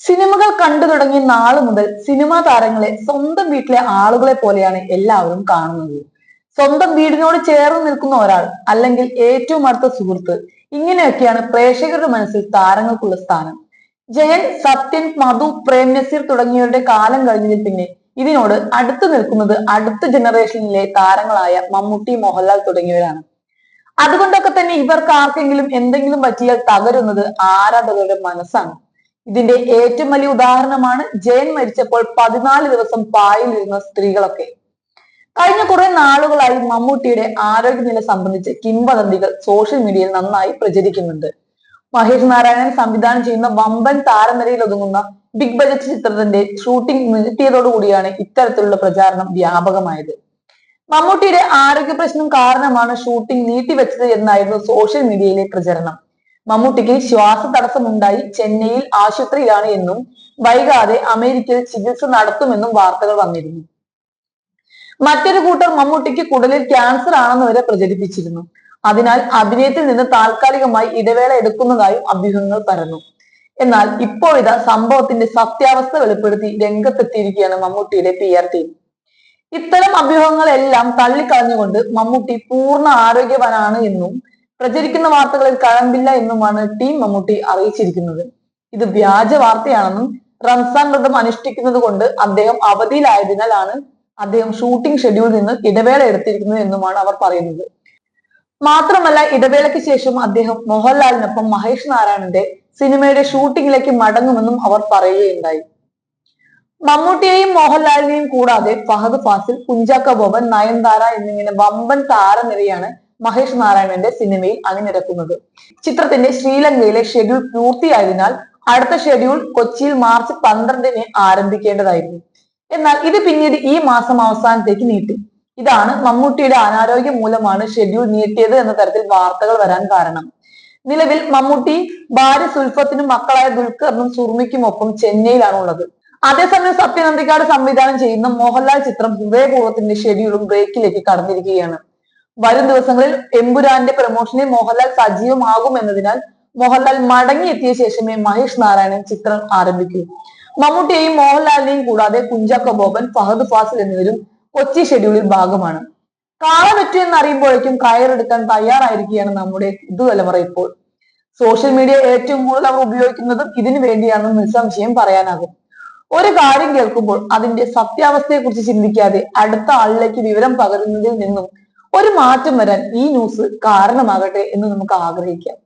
സിനിമകൾ കണ്ടു തുടങ്ങിയ നാളു മുതൽ സിനിമാ താരങ്ങളെ സ്വന്തം വീട്ടിലെ ആളുകളെ പോലെയാണ് എല്ലാവരും കാണുന്നത്. സ്വന്തം വീടിനോട് ചേർന്ന് നിൽക്കുന്ന ഒരാൾ അല്ലെങ്കിൽ ഏറ്റവും അടുത്ത സുഹൃത്ത് ഇങ്ങനെയൊക്കെയാണ് പ്രേക്ഷകരുടെ മനസ്സിൽ താരങ്ങൾക്കുള്ള സ്ഥാനം. ജയൻ സത്യൻ മധു പ്രേം നസീർ തുടങ്ങിയവരുടെ കാലം കഴിഞ്ഞതിൽ പിന്നെ ഇതിനോട് അടുത്തു നിൽക്കുന്നത് അടുത്ത ജനറേഷനിലെ താരങ്ങളായ മമ്മൂട്ടി മോഹൻലാൽ തുടങ്ങിയവരാണ്. അതുകൊണ്ടൊക്കെ തന്നെ ഇവർക്ക് ആർക്കെങ്കിലും എന്തെങ്കിലും പറ്റിയാൽ തകരുന്നത് ആരാധകരുടെ മനസ്സാണ്. ഇതിന്റെ ഏറ്റവും വലിയ ഉദാഹരണമാണ് ജയൻ മരിച്ചപ്പോൾ പതിനാല് ദിവസം പായിലിരുന്ന സ്ത്രീകളൊക്കെ. കഴിഞ്ഞ കുറെ നാളുകളായി മമ്മൂട്ടിയുടെ ആരോഗ്യനില സംബന്ധിച്ച് കിംവദന്തികൾ സോഷ്യൽ മീഡിയയിൽ നന്നായി പ്രചരിക്കുന്നുണ്ട്. മഹേഷ് നാരായണൻ സംവിധാനം ചെയ്യുന്ന വമ്പൻ താരനിരയിൽ ഒതുങ്ങുന്ന ബിഗ് ബജറ്റ് ചിത്രത്തിന്റെ ഷൂട്ടിംഗ് നിർത്തിയതോടുകൂടിയാണ് ഇത്തരത്തിലുള്ള പ്രചാരണം വ്യാപകമായത്. മമ്മൂട്ടിയുടെ ആരോഗ്യ പ്രശ്നം കാരണമാണ് ഷൂട്ടിംഗ് നീട്ടിവെച്ചത് എന്നായിരുന്നു സോഷ്യൽ മീഡിയയിലെ പ്രചരണം. മമ്മൂട്ടിക്ക് ശ്വാസ തടസ്സമുണ്ടായി ചെന്നൈയിൽ ആശുപത്രിയിലാണ് എന്നും വൈകാതെ അമേരിക്കയിൽ ചികിത്സ നടത്തുമെന്നും വാർത്തകൾ വന്നിരുന്നു. മറ്റൊരു കൂട്ടർ മമ്മൂട്ടിക്ക് കുടലിൽ ക്യാൻസർ ആണെന്ന് വരെ പ്രചരിപ്പിച്ചിരുന്നു. അതിനാൽ അഭിനയത്തിൽ നിന്ന് താൽക്കാലികമായി ഇടവേള എടുക്കുന്നതായും അഭ്യൂഹങ്ങൾ പരന്നു. എന്നാൽ ഇപ്പോഴിതാ സംഭവത്തിന്റെ സത്യാവസ്ഥ വെളിപ്പെടുത്തി രംഗത്തെത്തിയിരിക്കുകയാണ് മമ്മൂട്ടിയുടെ പി ആർ ടീം ഇത്തരം അഭ്യൂഹങ്ങളെല്ലാം തള്ളിക്കളഞ്ഞുകൊണ്ട് മമ്മൂട്ടി പൂർണ ആരോഗ്യവാനാണ് എന്നും പ്രചരിക്കുന്ന വാർത്തകളിൽ കഴമ്പില്ല എന്നുമാണ് ടീം മമ്മൂട്ടി അറിയിച്ചിരിക്കുന്നത്. ഇത് വ്യാജ വാർത്തയാണെന്നും റംസാൻ വ്രതം അനുഷ്ഠിക്കുന്നത് കൊണ്ട് അദ്ദേഹം അവധിയിലായതിനാലാണ് അദ്ദേഹം ഷൂട്ടിംഗ് ഷെഡ്യൂളിൽ നിന്ന് ഇടവേള എടുത്തിരിക്കുന്നത് എന്നുമാണ് അവർ പറയുന്നത്. മാത്രമല്ല ഇടവേളയ്ക്ക് ശേഷം അദ്ദേഹം മോഹൻലാലിനൊപ്പം മഹേഷ് നാരായണന്റെ സിനിമയുടെ ഷൂട്ടിങ്ങിലേക്ക് മടങ്ങുമെന്നും അവർ പറയുകയുണ്ടായി. മമ്മൂട്ടിയെയും മോഹൻലാലിനെയും കൂടാതെ ഫഹദ് ഫാസിൽ കുഞ്ചാക്ക ബോബൻ നയൻതാര എന്നിങ്ങനെ വമ്പൻ താരനിരയാണ് മഹേഷ് നാരായണന്റെ സിനിമയിൽ അണിനിരക്കുന്നത്. ചിത്രത്തിന്റെ ശ്രീലങ്കയിലെ ഷെഡ്യൂൾ പൂർത്തിയായതിനാൽ അടുത്ത ഷെഡ്യൂൾ കൊച്ചിയിൽ മാർച്ച് പന്ത്രണ്ടിന് ആരംഭിക്കേണ്ടതായിരുന്നു. എന്നാൽ ഇത് പിന്നീട് ഈ മാസം അവസാനത്തേക്ക് നീട്ടി. ഇതാണ് മമ്മൂട്ടിയുടെ അനാരോഗ്യം മൂലമാണ് ഷെഡ്യൂൾ നീട്ടിയത് എന്ന തരത്തിൽ വാർത്തകൾ വരാൻ കാരണം. നിലവിൽ മമ്മൂട്ടി ഭാര്യ സുൽഫത്തിനും മക്കളായ ദുൽഖറിനും സുർമിക്കുമൊപ്പം ചെന്നൈയിലാണ് ഉള്ളത് അതേസമയം സത്യനന്ദിക്കാട് സംവിധാനം ചെയ്യുന്ന മോഹൻലാൽ ചിത്രം ഹൃദയപൂർവത്തിന്റെ ഷെഡ്യൂളും ബ്രേക്കിലേക്ക് കടന്നിരിക്കുകയാണ്. വരും ദിവസങ്ങളിൽ എമ്പുരാന്റെ പ്രമോഷനിൽ മോഹൻലാൽ സജീവമാകും എന്നതിനാൽ മോഹൻലാൽ മടങ്ങിയെത്തിയ ശേഷമേ മഹേഷ് നാരായണൻ ചിത്രം ആരംഭിക്കൂ. മമ്മൂട്ടിയെയും മോഹൻലാലിനെയും കൂടാതെ കുഞ്ചാക്കോ ബോബൻ ഫഹദ് ഫാസിൽ എന്നിവരും കൊച്ചി ഷെഡ്യൂളിൽ ഭാഗമാണ്. കാള വെറ്റു എന്നറിയുമ്പോഴേക്കും കയറെടുക്കാൻ തയ്യാറായിരിക്കുകയാണ് നമ്മുടെ പുതുതലമുറ ഇപ്പോൾ. സോഷ്യൽ മീഡിയ ഏറ്റവും കൂടുതൽ അവർ ഉപയോഗിക്കുന്നതും ഇതിനു വേണ്ടിയാണെന്ന് നിസ്സംശയം പറയാനാകും. ഒരു കാര്യം കേൾക്കുമ്പോൾ അതിന്റെ സത്യാവസ്ഥയെ കുറിച്ച് ചിന്തിക്കാതെ അടുത്ത ആളിലേക്ക് വിവരം പകരുന്നതിൽ നിന്നും ഒരു മാറ്റം വരാൻ ഈ ന്യൂസ് കാരണമാകട്ടെ എന്ന് നമുക്ക് ആഗ്രഹിക്കാം.